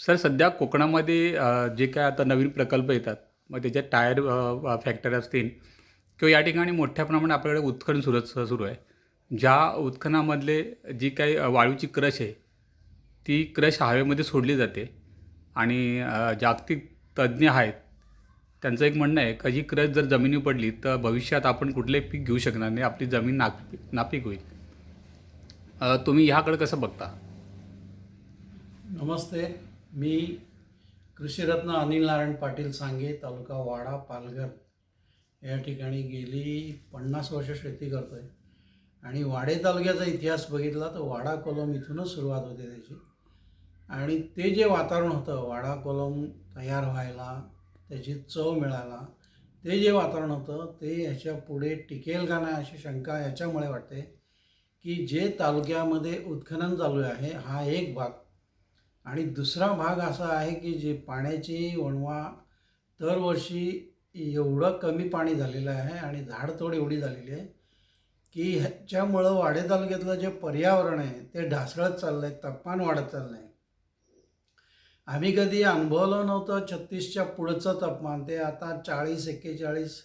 Sir सध्या कोकणामध्ये जे काय आता नवीन प्रकल्प येतात मग त्याच्यात टायर फॅक्टरी असतील किंवा या ठिकाणी मोठ्या प्रमाणात आपल्याकडे उत्खनन सुरू सुरू आहे. ज्या उत्खनामधले जी काही वाळूची क्रश आहे ती क्रश हवेमध्ये सोडली जाते आणि जागतिक तज्ज्ञ आहेत. त्यांचं एक म्हणणं आहे का ही क्रश जर जमिनी पडली तर भविष्यात आपण कुठले पीक घेऊ शकणार नाही आपली जमीन नाप नापीक होईल. तुम्ही ह्याकडे कसं बघता? नमस्ते. मी कृषीरत्न अनिल नारायण पाटील सांगे तालुका वाडा पालघर. या ठिकाणी गेली पन्नास वर्ष शेती करतो आहे आणि वाडे तालुक्याचा इतिहास बघितला तर वाडा कोलम इथूनच सुरुवात होते त्याची. आणि ते जे वातावरण होतं वाडा कोलम तयार व्हायला त्याची चव मिळायला ते जे वातावरण होतं ते ह्याच्या पुढे टिकेल का नाही अशी शंका याच्यामुळे वाटते की जे तालुक्यामध्ये उत्खनन चालू आहे हा एक भाग. आणि दुसरा भाग असा आहे की जे पाण्याची वणवा दरवर्षी एवढं कमी पाणी झालेलं आहे आणि झाडतोड एवढी झालेली आहे की ह्याच्यामुळं वाडे तालुक्यातलं जे पर्यावरण आहे ते ढासळत चाललं आहे तापमान वाढत चाललं आहे आम्ही कधी अनुभवलं नव्हतं छत्तीसच्या पुढचं तापमान ते आता चाळीस एक्केचाळीस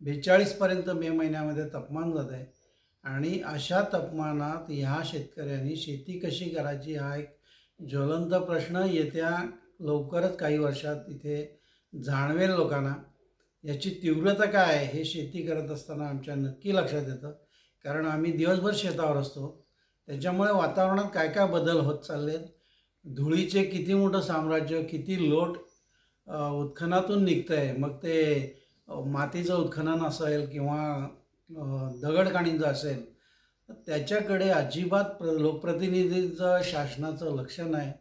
बेचाळीसपर्यंत मे महिन्यामध्ये तापमान जात आहे आणि अशा तापमानात ह्या शेतकऱ्यांनी शेती कशी करायची हा एक ज्वलंत प्रश्न येत्या लवकरच काही वर्षात इथे जाणवेल लोकांना. याची तीव्रता काय आहे हे शेती करत असताना आमच्या नक्की लक्षात येतं. कारण आम्ही दिवसभर शेतावर असतो. त्याच्यामुळे वातावरणात काय काय बदल होत चालले धुळीचे किती मोठं साम्राज्य किती लोट उत्खनातून निघतं आहे मग ते मातीचं उत्खनन असेल किंवा दगडकाणींचं असेल त्याच्याकडे अजिबात प्र लोकप्रतिनिधींचं शासनाचं लक्ष नाही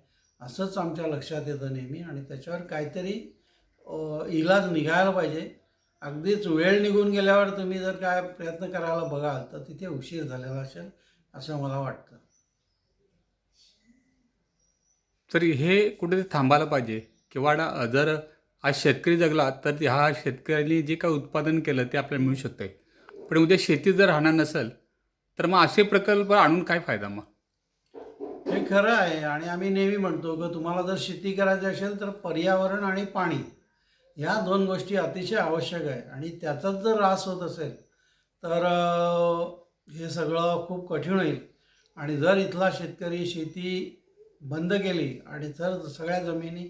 असंच आमच्या लक्षात येतं नेहमी. आणि त्याच्यावर काहीतरी इलाज निघायला पाहिजे. अगदीच वेळ निघून गेल्यावर तुम्ही जर काय प्रयत्न करायला बघाल तर तिथे उशीर झालेला असेल असं मला वाटतं. तरी हे कुठेतरी थांबायला पाहिजे. किंवा ना जर आज शेतकरी जगला तर ह्या शेतकऱ्यांनी जे काही उत्पादन केलं ते आपल्याला मिळू शकते पण उद्या शेती जर राहणार नसेल तर मग असे प्रकल्प आणून काय फायदा मग? हे खरं आहे आणि आम्ही नेहमी म्हणतो की तुम्हाला जर शेती करायची असेल तर पर्यावरण आणि पाणी ह्या दोन गोष्टी अतिशय आवश्यक आहे. आणि त्याचाच जर ऱ्हास होत असेल तर हे सगळं खूप कठीण होईल. आणि जर इथला शेतकरी शेती बंद केली आणि जर सगळ्या जमिनी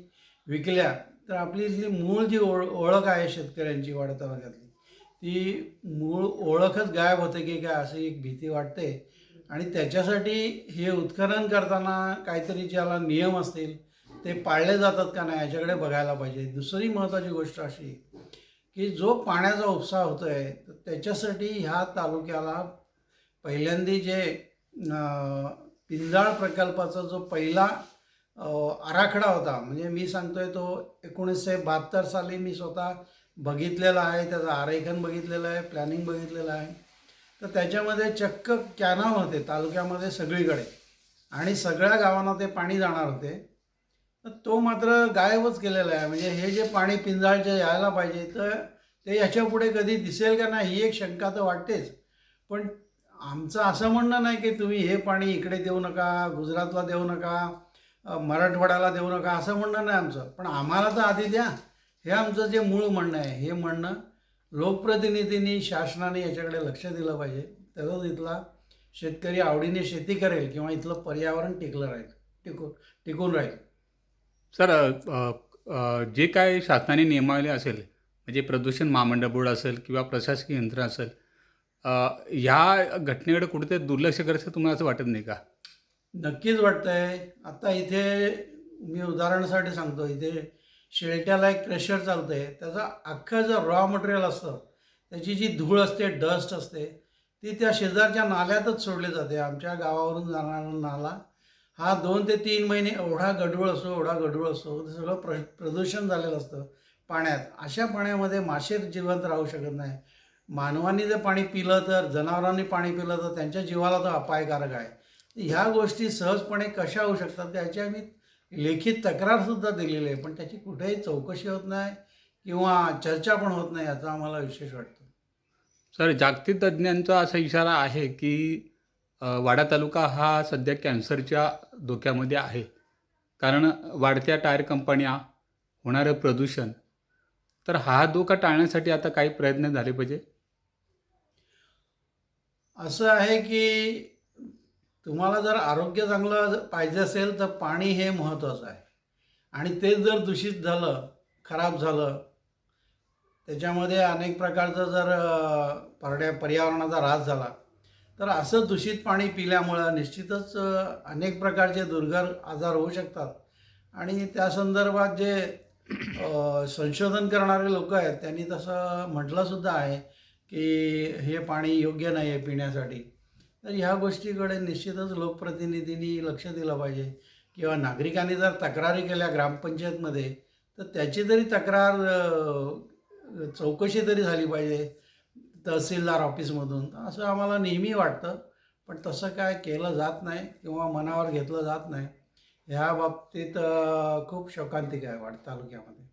विकल्या तर आपली इथली मूळ जी ओळ ओळख आहे शेतकऱ्यांची वाडा तालुक्यातली ती मूळ ओळखच गायब होते की काय अशी एक भीती वाटते. आणि त्याच्यासाठी हे उत्खनन करताना काहीतरी ज्याला नियम असतील ते पाळले जातात का नाही याच्याकडे बघायला पाहिजे. दुसरी महत्त्वाची गोष्ट अशी की जो पाण्याचा उपसा होतो आहे तर त्याच्यासाठी ह्या तालुक्याला पहिल्यांदी जे पिंजाळ प्रकल्पाचा जो पहिला आराखडा होता म्हणजे मी सांगतोय तो एकोणीसशे बहात्तर साली मी स्वतः बघितलेला आहे त्याचं आरेखन बघितलेलं आहे प्लॅनिंग बघितलेलं आहे. तर त्याच्यामध्ये चक्क कॅनल होते तालुक्यामध्ये सगळीकडे. आणि सगळ्या गावांना ते पाणी जाणार होते. तर तो मात्र गायबच केलेला आहे. म्हणजे हे जे पाणी पिंजाळचे यायला पाहिजे तर ते याच्यापुढे कधी दिसेल का नाही ही एक शंका तर वाटतेच. पण आमचं असं म्हणणं नाही की तुम्ही हे पाणी इकडे देऊ नका गुजरातला देऊ नका मराठवाड्याला देऊ नका असं म्हणणं नाही आमचं. पण आम्हाला तर आधी द्या. हे आमचं जे मूळ म्हणणं आहे हे म्हणणं लोकप्रतिनिधींनी शासनाने याच्याकडे लक्ष दिलं पाहिजे. तरच इथला शेतकरी आवडीने शेती करेल किंवा इथलं पर्यावरण टिकलं राहील टिकून टिकून राहील. सर अ, अ, अ, जे काय शासनाने नियमावली असेल म्हणजे प्रदूषण महामंडळ बोर्ड असेल किंवा प्रशासकीय यंत्रणा असेल अ, ह्या घटनेकडे कुठेतरी दुर्लक्ष करायचं तुम्हाला असं वाटत नाही का? नक्कीच वाटतंय. आता इथे मी उदाहरणासाठी सांगतो इथे शेळट्याला एक क्रेशर चालतंय. त्याचा अख्खं जर रॉ मटेरियल असतं त्याची जी धूळ असते डस्ट असते ती त्या शेजारच्या नाल्यातच सोडली जाते. आमच्या गावावरून जाणारा नाला हा दोन ते तीन महिने एवढा गडूळ असतो एवढा गडूळ असतो ते सगळं प्र प्रदूषण झालेलं असतं पाण्यात. अशा पाण्यामध्ये मासे जिवंत राहू शकत नाही. मानवाने जर पाणी पिलं तर जनावरांनी पाणी पिलं तर त्यांच्या जीवाला तो अपायकारक आहे. ह्या गोष्टी सहजपणे कशा होऊ शकतात त्याची आम्ही लेखी तक्रारसुद्धा दिलेली आहे पण त्याची कुठेही चौकशी होत नाही किंवा चर्चा पण होत नाही याचा आम्हाला विशेष वाटतं. सर जागतिक तज्ज्ञांचा असा इशारा आहे की वाडा तालुका हा सध्या कॅन्सरच्या धोक्यामध्ये आहे. कारण वाढत्या टायर कंपन्या होणारं प्रदूषण तर हा धोका टाळण्यासाठी आता काही प्रयत्न झाले पाहिजे? असं आहे की तुम्हाला जर आरोग्य चांगलं पाहिजे असेल तर पाणी हे महत्त्वाचं आहे. आणि ते जर दूषित झालं खराब झालं त्याच्यामध्ये अनेक प्रकारचं जर अ, पर्या पर्यावरणाचा ऱ्हास झाला तर असं दूषित पाणी पिल्यामुळं निश्चितच अनेक प्रकारचे दुर्घर आजार होऊ शकतात. आणि त्या संदर्भात जे संशोधन करणारे लोक आहेत त्यांनी तसं म्हटलंसुद्धा आहे की हे पाणी योग्य नाही आहे पिण्यासाठी. तर ह्या गोष्टीकडे निश्चितच लोकप्रतिनिधींनी लक्ष दिलं पाहिजे. किंवा नागरिकांनी जर तक्रारी केल्या ग्रामपंचायतमध्ये तर त्याची तरी तक्रार चौकशी तरी झाली पाहिजे तहसीलदार ऑफिसमधून. तर असं आम्हाला नेहमी वाटतं. पण तसं काय केलं जात नाही किंवा मनावर घेतलं जात नाही. ह्या बाबतीत खूप शोकांतिक आहे वाट तालुक्यामध्ये.